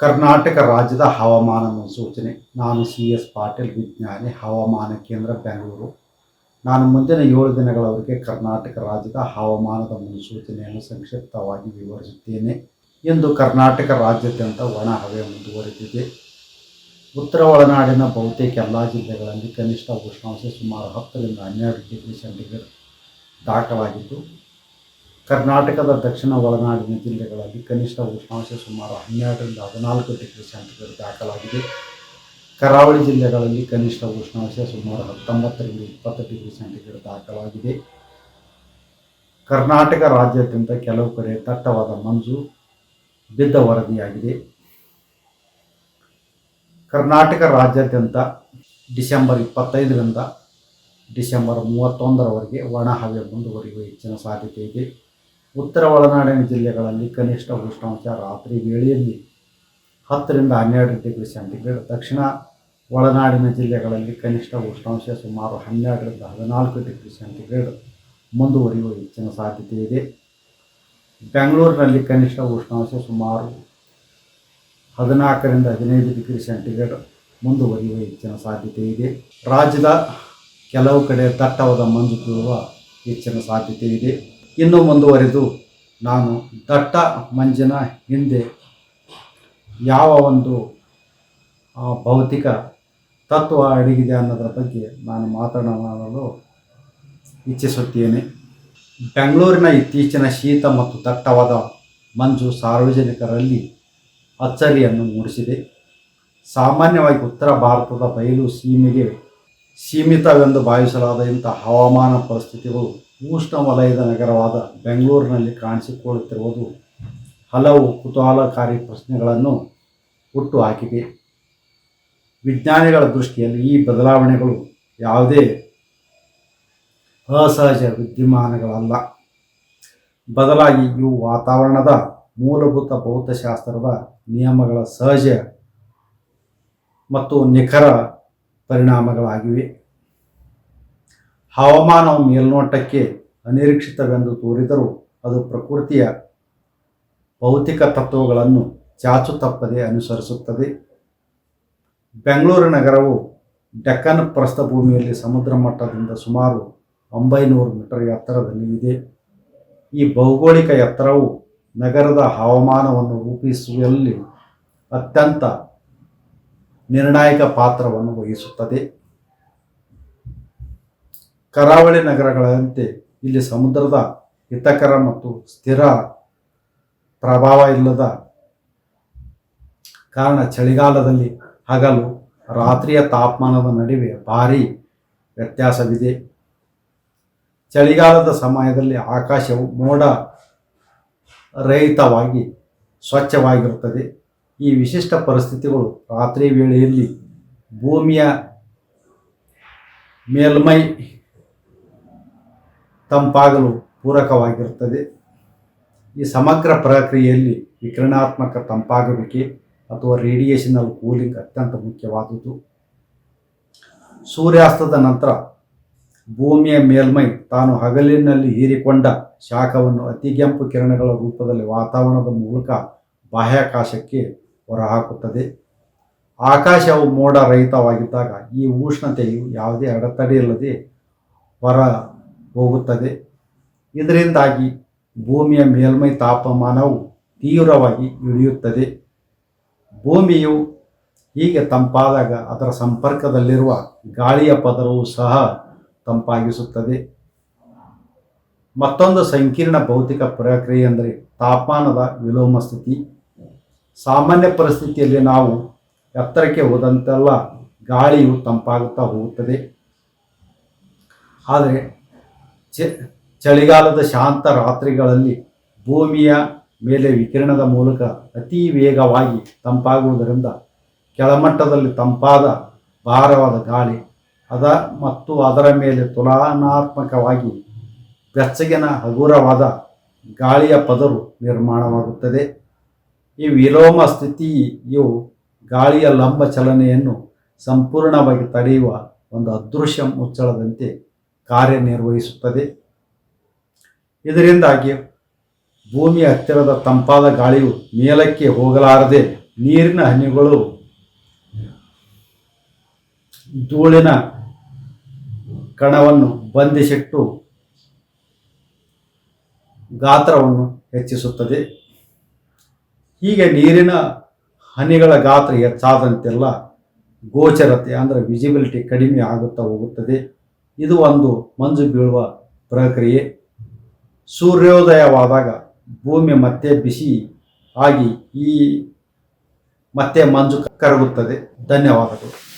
ಕರ್ನಾಟಕ ರಾಜ್ಯದ ಹವಾಮಾನ ಮುನ್ಸೂಚನೆ. ನಾನು ಸಿ ಎಸ್ ಪಾಟೀಲ್, ವಿಜ್ಞಾನಿ, ಹವಾಮಾನ ಕೇಂದ್ರ, ಬೆಂಗಳೂರು. ನಾನು ಮುಂದಿನ ಏಳು ದಿನಗಳವರೆಗೆ ಕರ್ನಾಟಕ ರಾಜ್ಯದ ಹವಾಮಾನದ ಮುನ್ಸೂಚನೆಯನ್ನು ಸಂಕ್ಷಿಪ್ತವಾಗಿ ವಿವರಿಸುತ್ತೇನೆ. ಎಂದು ಕರ್ನಾಟಕ ರಾಜ್ಯಾದ್ಯಂತ ಒಣ ಹವೆ ಮುಂದುವರೆದಿದೆ. ಉತ್ತರ ಒಳನಾಡಿನ ಬಹುತೇಕ ಎಲ್ಲ ಜಿಲ್ಲೆಗಳಲ್ಲಿ ಕನಿಷ್ಠ ಉಷ್ಣಾಂಶ ಸುಮಾರು ಹತ್ತರಿಂದ ಹನ್ನೆರಡು ಡಿಗ್ರಿ ಸೆಂಟಿಗ್ರೇಡ್ ದಾಖಲಾಗಿದ್ದು ಕರ್ನಾಟಕದ ದಕ್ಷಿಣ ಒಳನಾಡಿನ ಜಿಲ್ಲೆಗಳಲ್ಲಿ ಕನಿಷ್ಠ ಉಷ್ಣಾಂಶ ಸುಮಾರು ಹನ್ನೆರಡರಿಂದ ಹದಿನಾಲ್ಕು ಡಿಗ್ರಿ ಸೆಂಟಿಗ್ರೇಡ್ ದಾಖಲಾಗಿದೆ. ಕರಾವಳಿ ಜಿಲ್ಲೆಗಳಲ್ಲಿ ಕನಿಷ್ಠ ಉಷ್ಣಾಂಶ ಸುಮಾರು ಹತ್ತೊಂಬತ್ತರಿಂದ ಇಪ್ಪತ್ತು ಡಿಗ್ರಿ ಸೆಂಟಿಗ್ರೇಡ್ ದಾಖಲಾಗಿದೆ. ಕರ್ನಾಟಕ ರಾಜ್ಯಾದ್ಯಂತ ಕೆಲವು ಕಡೆ ದಟ್ಟವಾದ ಮಂಜು ಬಿದ್ದ ವರದಿಯಾಗಿದೆ. ಕರ್ನಾಟಕ ರಾಜ್ಯಾದ್ಯಂತ ಡಿಸೆಂಬರ್ ಇಪ್ಪತ್ತೈದರಿಂದ ಡಿಸೆಂಬರ್ ಮೂವತ್ತೊಂದರವರೆಗೆ ಒಣ ಹವೆ ಮುಂದುವರಿಯುವ ಹೆಚ್ಚಿನ ಸಾಧ್ಯತೆ ಇದೆ. ಉತ್ತರ ಒಳನಾಡಿನ ಜಿಲ್ಲೆಗಳಲ್ಲಿ ಕನಿಷ್ಠ ಉಷ್ಣಾಂಶ ರಾತ್ರಿ ವೇಳೆಯಲ್ಲಿ ಹತ್ತರಿಂದ ಹನ್ನೆರಡು ಡಿಗ್ರಿ ಸೆಂಟಿಗ್ರೇಡ್. ದಕ್ಷಿಣ ಒಳನಾಡಿನ ಜಿಲ್ಲೆಗಳಲ್ಲಿ ಕನಿಷ್ಠ ಉಷ್ಣಾಂಶ ಸುಮಾರು ಹನ್ನೆರಡರಿಂದ ಹದಿನಾಲ್ಕು ಡಿಗ್ರಿ ಸೆಂಟಿಗ್ರೇಡ್. ಮುಂದುವರಿಯುವ ಹೆಚ್ಚಿನ ಸಾಧ್ಯತೆ ಇದೆ. ಬೆಂಗಳೂರಿನಲ್ಲಿ ಕನಿಷ್ಠ ಉಷ್ಣಾಂಶ ಸುಮಾರು ಹದಿನಾಲ್ಕರಿಂದ ಹದಿನೈದು ಡಿಗ್ರಿ ಸೆಂಟಿಗ್ರೇಡ್. ಮುಂದುವರಿಯುವ ಹೆಚ್ಚಿನ ಸಾಧ್ಯತೆ ಇದೆ. ರಾಜ್ಯದ ಕೆಲವು ಕಡೆ ದಟ್ಟವಾದ ಮಂಜು ಬೀಳುವ ಹೆಚ್ಚಿನ ಸಾಧ್ಯತೆ ಇದೆ. ಇನ್ನು ಮುಂದುವರೆದು ನಾನು ದಟ್ಟ ಮಂಜಿನ ಹಿಂದೆ ಯಾವ ಒಂದು ಭೌತಿಕ ತತ್ವ ಅಡಗಿದೆ ಅನ್ನೋದರ ಬಗ್ಗೆ ನಾನು ಮಾತನಾಡಲು ಇಚ್ಛಿಸುತ್ತೇನೆ. ಬೆಂಗಳೂರಿನ ಇತ್ತೀಚಿನ ಶೀತ ಮತ್ತು ದಟ್ಟವಾದ ಮಂಜು ಸಾರ್ವಜನಿಕರಲ್ಲಿ ಅಚ್ಚರಿಯನ್ನು ಮೂಡಿಸಿದೆ. ಸಾಮಾನ್ಯವಾಗಿ ಉತ್ತರ ಭಾರತದ ಬಯಲು ಸೀಮೆಗೆ ಸೀಮಿತವೆಂದು ಭಾವಿಸಲಾದ ಇಂಥ ಹವಾಮಾನ ಪರಿಸ್ಥಿತಿಗಳು ಉಷ್ಣವಲಯದ ನಗರವಾದ ಬೆಂಗಳೂರಿನಲ್ಲಿ ಕಾಣಿಸಿಕೊಳ್ಳುತ್ತಿರುವುದು ಹಲವು ಕುತೂಹಲಕಾರಿ ಪ್ರಶ್ನೆಗಳನ್ನು ಹುಟ್ಟು ಹಾಕಿದೆ. ವಿಜ್ಞಾನಿಗಳ ದೃಷ್ಟಿಯಲ್ಲಿ ಈ ಬದಲಾವಣೆಗಳು ಯಾವುದೇ ಅಸಹಜ ವಿದ್ಯಮಾನಗಳಲ್ಲ. ಬದಲಾಗಿ ಇವು ವಾತಾವರಣದ ಮೂಲಭೂತ ಭೌತಶಾಸ್ತ್ರದ ನಿಯಮಗಳ ಸಹಜ ಮತ್ತು ನಿಖರ ಪರಿಣಾಮಗಳಾಗಿವೆ. ಹವಾಮಾನವು ಮೇಲ್ನೋಟಕ್ಕೆ ಅನಿರೀಕ್ಷಿತವೆಂದು ತೋರಿದರೂ ಅದು ಪ್ರಕೃತಿಯ ಭೌತಿಕ ತತ್ವಗಳನ್ನು ಚಾಚು ತಪ್ಪದೆ ಅನುಸರಿಸುತ್ತದೆ. ಬೆಂಗಳೂರು ನಗರವು ಡೆಕ್ಕನ್ ಪ್ರಸ್ಥಭೂಮಿಯಲ್ಲಿ ಸಮುದ್ರ ಮಟ್ಟದಿಂದ ಸುಮಾರು ಒಂಬೈನೂರು ಮೀಟರ್ ಎತ್ತರದಲ್ಲಿ ಇದೆ. ಈ ಭೌಗೋಳಿಕ ಎತ್ತರವು ನಗರದ ಹವಾಮಾನವನ್ನು ರೂಪಿಸುವಲ್ಲಿ ಅತ್ಯಂತ ನಿರ್ಣಾಯಕ ಪಾತ್ರವನ್ನು ವಹಿಸುತ್ತದೆ. ಕರಾವಳಿ ನಗರಗಳಂತೆ ಇಲ್ಲಿ ಸಮುದ್ರದ ಹಿತಕರ ಮತ್ತು ಸ್ಥಿರ ಪ್ರಭಾವ ಇಲ್ಲದ ಕಾರಣ ಚಳಿಗಾಲದಲ್ಲಿ ಹಗಲು ರಾತ್ರಿಯ ತಾಪಮಾನದ ನಡುವೆ ಭಾರಿ ವ್ಯತ್ಯಾಸವಿದೆ. ಚಳಿಗಾಲದ ಸಮಯದಲ್ಲಿ ಆಕಾಶವು ಮೋಡ ರಹಿತವಾಗಿ ಸ್ವಚ್ಛವಾಗಿರುತ್ತದೆ. ಈ ವಿಶಿಷ್ಟ ಪರಿಸ್ಥಿತಿಗಳು ರಾತ್ರಿ ವೇಳೆಯಲ್ಲಿ ಭೂಮಿಯ ಮೇಲ್ಮೈ ತಂಪಾಗಲು ಪೂರಕವಾಗಿರುತ್ತದೆ. ಈ ಸಮಗ್ರ ಪ್ರಕ್ರಿಯೆಯಲ್ಲಿ ವಿಕಿರಣಾತ್ಮಕ ತಂಪಾಗುವಿಕೆ ಅಥವಾ ರೇಡಿಯೇಷನಲ್ ಕೂಲಿಂಗ್ ಅತ್ಯಂತ ಮುಖ್ಯವಾದುದು. ಸೂರ್ಯಾಸ್ತದ ನಂತರ ಭೂಮಿಯ ಮೇಲ್ಮೈ ತಾನು ಹಗಲಿನಲ್ಲಿ ಹೀರಿಕೊಂಡ ಶಾಖವನ್ನು ಅತಿಗೆಂಪು ಕಿರಣಗಳ ರೂಪದಲ್ಲಿ ವಾತಾವರಣದ ಮೂಲಕ ಬಾಹ್ಯಾಕಾಶಕ್ಕೆ ಹೊರಹಾಕುತ್ತದೆ. ಆಕಾಶವು ಮೋಡ ರಹಿತವಾಗಿದ್ದಾಗ ಈ ಉಷ್ಣತೆಯು ಯಾವುದೇ ಅಡೆತಡೆಯಿಲ್ಲದೆ ಹೊರ ಹೋಗುತ್ತದೆ. ಇದರಿಂದಾಗಿ ಭೂಮಿಯ ಮೇಲ್ಮೈ ತಾಪಮಾನವು ತೀವ್ರವಾಗಿ ಇಳಿಯುತ್ತದೆ. ಭೂಮಿಯು ಹೀಗೆ ತಂಪಾದಾಗ ಅದರ ಸಂಪರ್ಕದಲ್ಲಿರುವ ಗಾಳಿಯ ಪದರವು ಸಹ ತಂಪಾಗಿಸುತ್ತದೆ. ಮತ್ತೊಂದು ಸಂಕೀರ್ಣ ಭೌತಿಕ ಪ್ರಕ್ರಿಯೆ ಅಂದರೆ ತಾಪಮಾನದ ವಿಲೋಮ ಸ್ಥಿತಿ. ಸಾಮಾನ್ಯ ಪರಿಸ್ಥಿತಿಯಲ್ಲಿ ನಾವು ಎತ್ತರಕ್ಕೆ ಹೋದಂತೆಲ್ಲ ಗಾಳಿಯು ತಂಪಾಗುತ್ತಾ ಹೋಗುತ್ತದೆ. ಆದರೆ ಚಳಿಗಾಲದ ಶಾಂತ ರಾತ್ರಿಗಳಲ್ಲಿ ಭೂಮಿಯ ಮೇಲೆ ವಿಕಿರಣದ ಮೂಲಕ ಅತಿ ವೇಗವಾಗಿ ತಂಪಾಗುವುದರಿಂದ ಕೆಳಮಟ್ಟದಲ್ಲಿ ತಂಪಾದ ಭಾರವಾದ ಗಾಳಿ, ಅದ ಮತ್ತು ಅದರ ಮೇಲೆ ತುಲನಾತ್ಮಕವಾಗಿ ಬೆಚ್ಚಗಿನ ಹಗುರವಾದ ಗಾಳಿಯ ಪದರು ನಿರ್ಮಾಣವಾಗುತ್ತದೆ. ಈ ವಿಲೋಮ ಸ್ಥಿತಿಯು ಗಾಳಿಯ ಲಂಬ ಚಲನೆಯನ್ನು ಸಂಪೂರ್ಣವಾಗಿ ತಡೆಯುವ ಒಂದು ಅದೃಶ್ಯ ಮುಚ್ಚಳದಂತೆ ಕಾರ್ಯನಿರ್ವಹಿಸುತ್ತದೆ. ಇದರಿಂದಾಗಿ ಭೂಮಿಯ ಹತ್ತಿರದ ತಂಪಾದ ಗಾಳಿಯು ಮೇಲಕ್ಕೆ ಹೋಗಲಾರದೆ ನೀರಿನ ಹನಿಗಳು ಧೂಳಿನ ಕಣವನ್ನು ಬಂಧಿಸಿಟ್ಟು ಗಾತ್ರವನ್ನು ಹೆಚ್ಚಿಸುತ್ತದೆ. ಹೀಗೆ ನೀರಿನ ಹನಿಗಳ ಗಾತ್ರ ಹೆಚ್ಚಾದಂತೆಲ್ಲ ಗೋಚರತೆ ಅಂದರೆ ವಿಜಿಬಿಲಿಟಿ ಕಡಿಮೆ ಆಗುತ್ತಾ ಹೋಗುತ್ತದೆ. ಇದು ಒಂದು ಮಂಜು ಬೀಳುವ ಪ್ರಕ್ರಿಯೆ. ಸೂರ್ಯೋದಯವಾದಾಗ ಭೂಮಿ ಮತ್ತೆ ಬಿಸಿ ಆಗಿ ಈ ಮತ್ತೆ ಮಂಜು ಕರಗುತ್ತದೆ. ಧನ್ಯವಾದಗಳು.